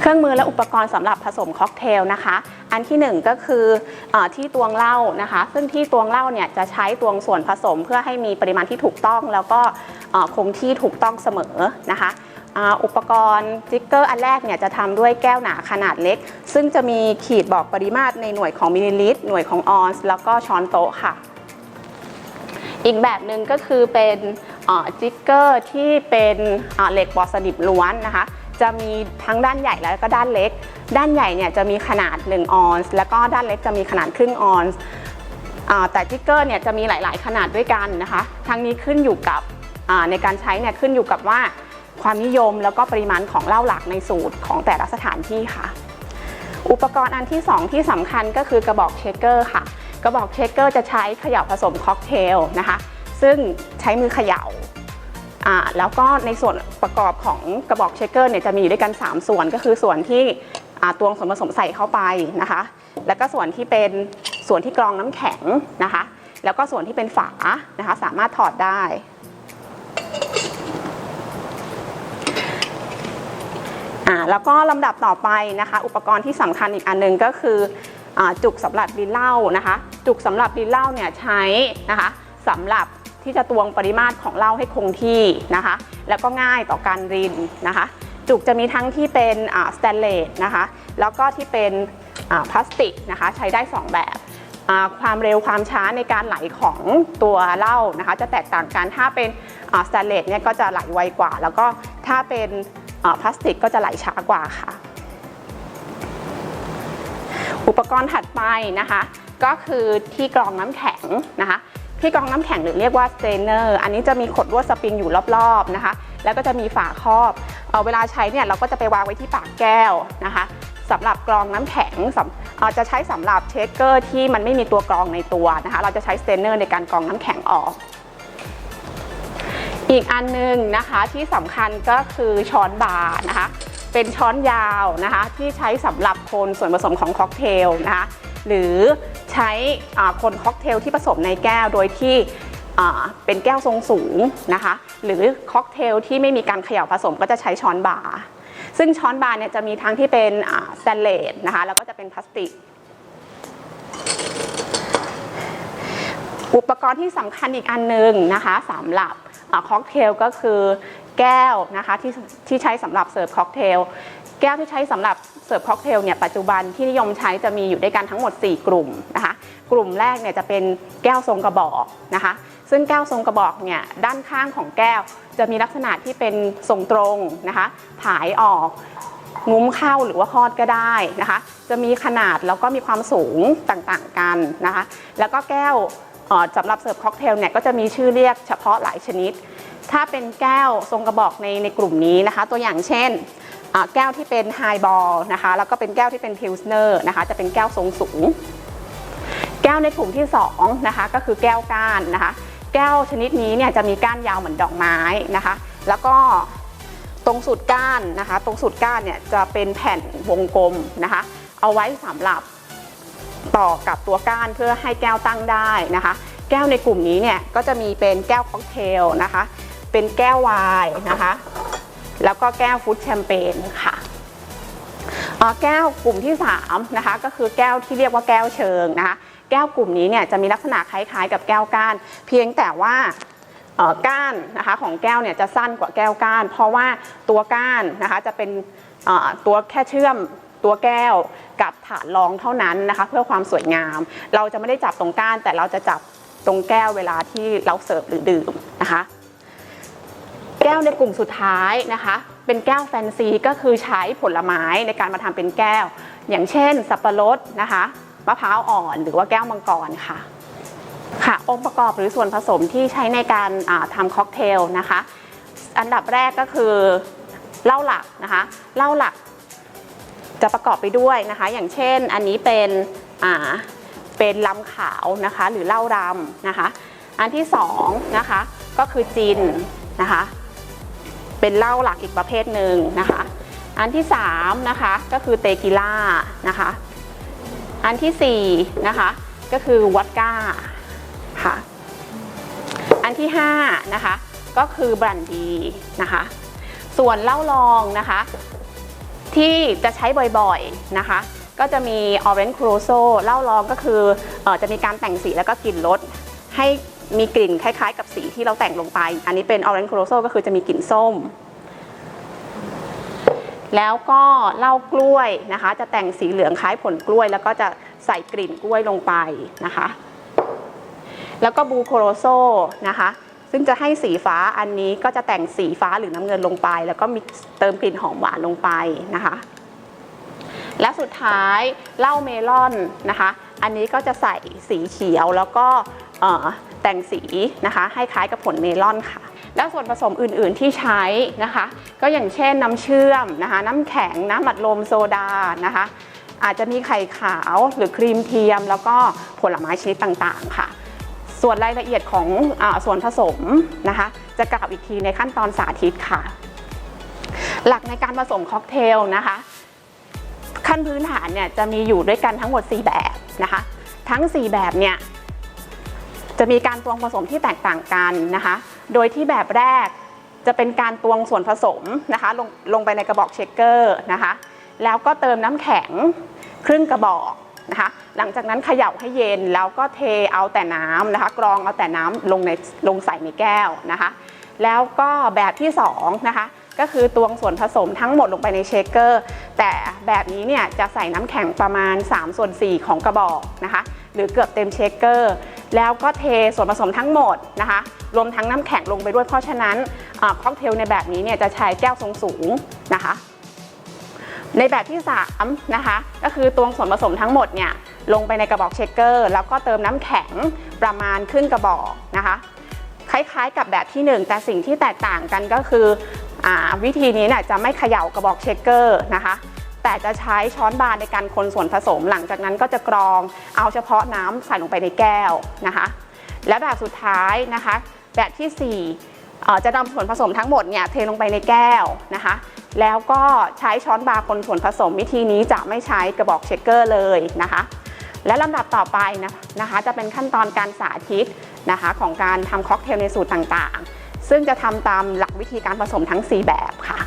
เครื่องมือและอุปกรณ์สำหรับผสมค็อกเทลนะคะ อันที่หนึ่งก็คืออที่ตวงเหล้านะคะ ซึ่งที่ตวงเหล้าเนี่ยจะใช้ตวงส่วนผสมเพื่อให้มีปริมาณที่ถูกต้อง แล้วก็คงที่ถูกต้องเสมอนะคะอุปกรณ์จิกเกอร์อันแรกเนี่ยจะทำด้วยแก้วหนาขนาดเล็ก ซึ่งจะมีขีดบอกปริมาตรในหน่วยของมิลลิลิตร หน่วยของออนซ์แล้วก็ช้อนโต๊ะค่ะ อีกแบบหนึ่งก็คือเป็น จิกเกอร์ที่เป็นเหล็กบอสนิบล้วนนะคะ จะมีทั้งด้านใหญ่แล้วก็ด้านเล็ก ด้านใหญ่เนี่ยจะมีขนาด 1 ออนซ์แล้วก็ด้านเล็กจะมีขนาดครึ่งออนซ์แต่จิกเกอร์เนี่ยจะมีหลาย ๆ ขนาดด้วยกันนะคะ ทั้งนี้ขึ้นอยู่กับในการใช้เนี่ยขึ้นอยู่กับว่าความนิยมแล้วก็ปริมาณของเหล้าหลักในสูตรของแต่ละสถานที่ค่ะ อุปกรณ์อันที่ 2 ที่สำคัญก็คือกระบอกเชคเกอร์ค่ะ กระบอกเชคเกอร์จะใช้เขย่าผสมค็อกเทลนะคะ ซึ่งใช้มือเขย่าอ่าแล้วก็ในส่วนประกอบของกระบอกเชคเกอร์เนี่ยจะมีอยู่ด้วยกัน 3 ส่วนก็คือส่วนที่ตวงส่วนผสมใส่เข้าไปนะคะ แล้วก็ส่วนที่เป็นส่วนที่กรองน้ำแข็งนะคะ แล้วก็ส่วนที่เป็นฝานะคะ สามารถถอดได้ แล้วก็ลำดับต่อไปนะคะ อุปกรณ์ที่สำคัญอีกอันหนึงก็คืออจุกสำหรับดินเหล้านะคะ จุกสำหรับดินเหล้าเนี่ยใช้นะคะสำหรับ ที่จะตวงปริมาตรของเหล้าให้คงที่นะคะ แล้วก็ง่ายต่อการรินนะคะ จุกจะมีทั้งที่เป็นสแตนเลสนะคะ แล้วก็ที่เป็นพลาสติกนะคะ ใช้ได้ 2 แบบความเร็วความช้าในการไหลของตัวเหล้านะคะ จะแตกต่างกันถ้าเป็นสแตนเลสเนี่ยก็จะไหลไวกว่า แล้วก็ถ้าเป็นพลาสติกก็จะไหลช้ากว่าค่ะ อุปกรณ์ถัดไปนะคะ ก็คือที่กรองน้ำแข็งนะคะ ที่กรองน้ำแข็งหรือเรียกว่าสเตนเนอร์อันนี้จะมีขดลวดสปริงอยู่รอบๆนะคะ แล้วก็จะมีฝาครอบเอเวลาใช้เนี่ยเราก็จะไปวางไว้ที่ปากแก้วนะคะสำหรับกรองน้ำแข็งจะใช้สำหรับเชคเกอร์ที่มันไม่มีตัวกรองในตัวนะคะ เราจะใช้สเตนเนอร์ในการกรองน้ำแข็งออกอีกอันหนึงนะคะที่สำคัญก็คือช้อนบาร์นะคะ เป็นช้อนยาวนะคะที่ใช้สำหรับคนส่วนผสมของค็อกเทลนะคะหรือใช้คนค็อกเทลที่ผสมในแก้วโดยที่เป็นแก้วทรงสูงนะคะหรือค็อกเทลที่ไม่มีการเขย่าผสมก็จะใช้ช้อนบาร์ซึ่งช้อนบาร์เนี่ยจะมีทั้งที่เป็นสแตนเลสนะคะแล้วก็จะเป็นพลาสติก อุปกรณ์ที่สำคัญอีกอันหนึงนะคะสำหรับค็อกเทลก็คือแก้วนะคะที่ที่ใช้สำหรับเสิร์ฟค็อกเทลแก้วที่ใช้สำหรับเสิร์ฟค็อกเทลเนี่ยปัจจุบันที่นิยมใช้จะมีอยู่ด้วยกันทั้งหมด 4 กลุ่มนะคะกลุ่มแรกเนี่ยจะเป็นแก้วทรงกระบอกนะคะซึ่งแก้วทรงกระบอกเนี่ยด้านข้างของแก้วจะมีลักษณะที่เป็นทรงตรงนะคะผายออกงุ้มเข้าหรือว่าคอดก็ได้นะคะ จะมีขนาดแล้วก็มีความสูงต่างๆกันนะคะ แล้วก็แก้ว สำหรับเสิร์ฟค็อกเทลเนี่ยก็จะมีชื่อเรียกเฉพาะหลายชนิด ถ้าเป็นแก้วทรงกระบอกในในกลุ่มนี้นะคะ ตัวอย่างเช่นแก้วที่เป็นไฮบอลนะคะแล้วก็เป็นแก้วที่เป็นพิลสเนอร์นะคะจะเป็นแก้วทรงสูง แก้วในกลุ่มที่2นะคะก็คือแก้วก้านนะคะ แก้วชนิดนี้เนี่ยจะมีก้านยาวเหมือนดอกไม้นะคะ แล้วก็ตรงสุดก้านนะคะ ตรงสุดก้านเนี่ยจะเป็นแผ่นวงกลมนะคะ เอาไว้สำหรับ ต่อกับตัวก้านเพื่อให้แก้วตั้งได้นะคะ แก้วในกลุ่มนี้เนี่ยก็จะมีเป็นแก้วค็อกเทลนะคะ เป็นแก้วไวน์นะคะ แล้วก็แก้วฟุตแชมเปญค่ะแก้วกลุ่มที่3นะคะก็คือแก้วที่เรียกว่าแก้วเชิงนะคะ แก้วกลุ่มนี้เนี่ยจะมีลักษณะคล้ายๆ กับแก้วก้าน เพียงแต่ว่าก้านนะคะของแก้วเนี่ยจะสั้นกว่าแก้วก้าน เพราะว่าตัวก้านนะคะจะเป็นตัวแค่เชื่อม ตัวแก้วกับฐานรองเท่านั้นนะคะเพื่อความสวยงาม เราจะไม่ได้จับตรงก้าน แต่เราจะจับตรงแก้วเวลาที่เราเสิร์ฟหรือดื่มนะคะ แก้วในกลุ่มสุดท้ายนะคะ เป็นแก้วแฟนซีก็คือใช้ผลไม้ในการมาทำเป็นแก้ว อย่างเช่น สับปะรดนะคะมะพร้าวอ่อนหรือว่าแก้วมังกรค่ะค่ะองค์ประกอบหรือส่วนผสมที่ใช้ในการทำค็อกเทลนะคะ อันดับแรกก็คือเหล้าหลักนะคะเหล้าหลัก จะประกอบไปด้วยนะคะ อย่างเช่นอันนี้เป็นอ่าเป็นลำขาวนะคะ หรือเหล้ารำนะคะ อันที่สองนะคะก็คือจินนะคะ เป็นเหล้าหลักอีกประเภทหนึ่งนะคะ อันที่3นะคะก็คือเตกิล่านะคะ อันที่4นะคะก็คือวอดก้าค่ะ อันที่5นะคะก็คือบรันดีนะคะ ส่วนเหล้าลองนะคะ ที่จะใช้บ่อยๆนะคะ ก็จะมี Orange Crusoe เหล้าลองก็คือออจะมีการแต่งสีแล้วก็กลิ่นรสให้มีกลิ่นคล้ายๆ กับสีที่เราแต่งลงไป อันนี้เป็น Orange Crusoe ก็คือจะมีกลิ่นส้ม แล้วก็เหล้ากล้วยนะคะ จะแต่งสีเหลืองคล้ายผลกล้วย แล้วก็จะใส่กลิ่นกล้วยลงไปนะคะ แล้วก็บูโคโรโซนะคะ ซึ่งจะให้สีฟ้าอันนี้ก็จะแต่งสีฟ้าหรือน้ำเงินลงไป แล้วก็มีเติมกลิ่นหอมหวานลงไปนะคะ และสุดท้ายเหล้าเมลอนนะคะ อันนี้ก็จะใส่สีเขียวแล้วก็แต่งสีนะคะ ให้คล้ายกับผลเมลอนค่ะ แล้วส่วนผสมอื่นๆที่ใช้นะคะ ก็อย่างเช่นน้ำเชื่อมนะคะ น้ำแข็งน้ำอัดลมโซดานะคะ อาจจะมีไข่ขาวหรือครีมเทียม แล้วก็ผลไม้ชนิดต่างๆค่ะ ส่วนรายละเอียดของอส่วนผสมนะคะ จะกล่าวอีกทีในขั้นตอนสาธิตค่ะ หลักในการผสมค็อกเทลนะคะ ขั้นพื้นฐานเนี่ยจะมีอยู่ด้วยกันทั้งหมด 4 แบบนะคะ ทั้ง 4 แบบเนี่ยจะมีการตวงผสมที่แตกต่างกันนะคะ โดยที่แบบแรกจะเป็นการตวงส่วนผสมนะคะลงลงไปในกระบอกเชคเกอร์นะคะ แล้วก็เติมน้ำแข็งครึ่งกระบอกนะคะ หลังจากนั้นเขย่าให้เย็นแล้วก็เทเอาแต่น้ำนะคะ กรองเอาแต่น้ำลงในลงใส่ในแก้วนะคะ แล้วก็แบบที่2นะคะก็คือตวงส่วนผสมทั้งหมดลงไปในเชคเกอร์ แต่แบบนี้เนี่ยจะใส่น้ำแข็งประมาณ 3 ส่วน 4 ของกระบอกนะคะ หรือเกือบเต็มเชคเกอร์ แล้วก็เทส่วนผสมทั้งหมดนะคะ รวมทั้งน้ำแข็งลงไปด้วยเพราะฉะนั้นค็อกเทลในแบบนี้เนี่ยจะใช้แก้วทรงสูงนะคะ ในแบบที่3นะคะก็คือตวงส่วนผสมทั้งหมดเนี่ย ลงไปในกระบอกเชคเกอร์ แล้วก็เติมน้ำแข็งประมาณครึ่งกระบอกนะคะ คล้ายๆกับแบบที่ 1 แต่สิ่งที่แตกต่างกันก็คืออวิธีนี้เนี่ยจะไม่เขย่ากระบอกเชคเกอร์นะคะแต่จะใช้ช้อนบานในการคนส่วนผสม หลังจากนั้นก็จะกรองเอาเฉพาะน้ำใส่ลงไปในแก้วนะคะ และแบบสุดท้ายนะคะ แบบที่4เอ่จะนำส่วนผสมทั้งหมดเนี่ยเทลงไปในแก้วนะคะ แล้วก็ใช้ช้อนบาคนส่วนผสมวิธีนี้จะไม่ใช้กระบอกเชคเกอร์เลยนะคะ และลำดับต่อไปนะนะคะ จะเป็นขั้นตอนการสาธิตนะคะของการทำค็อกเทลในสูตรต่างๆ ซึ่งจะทำตามหลักวิธีการผสมทั้ง 4 แบบค่ะ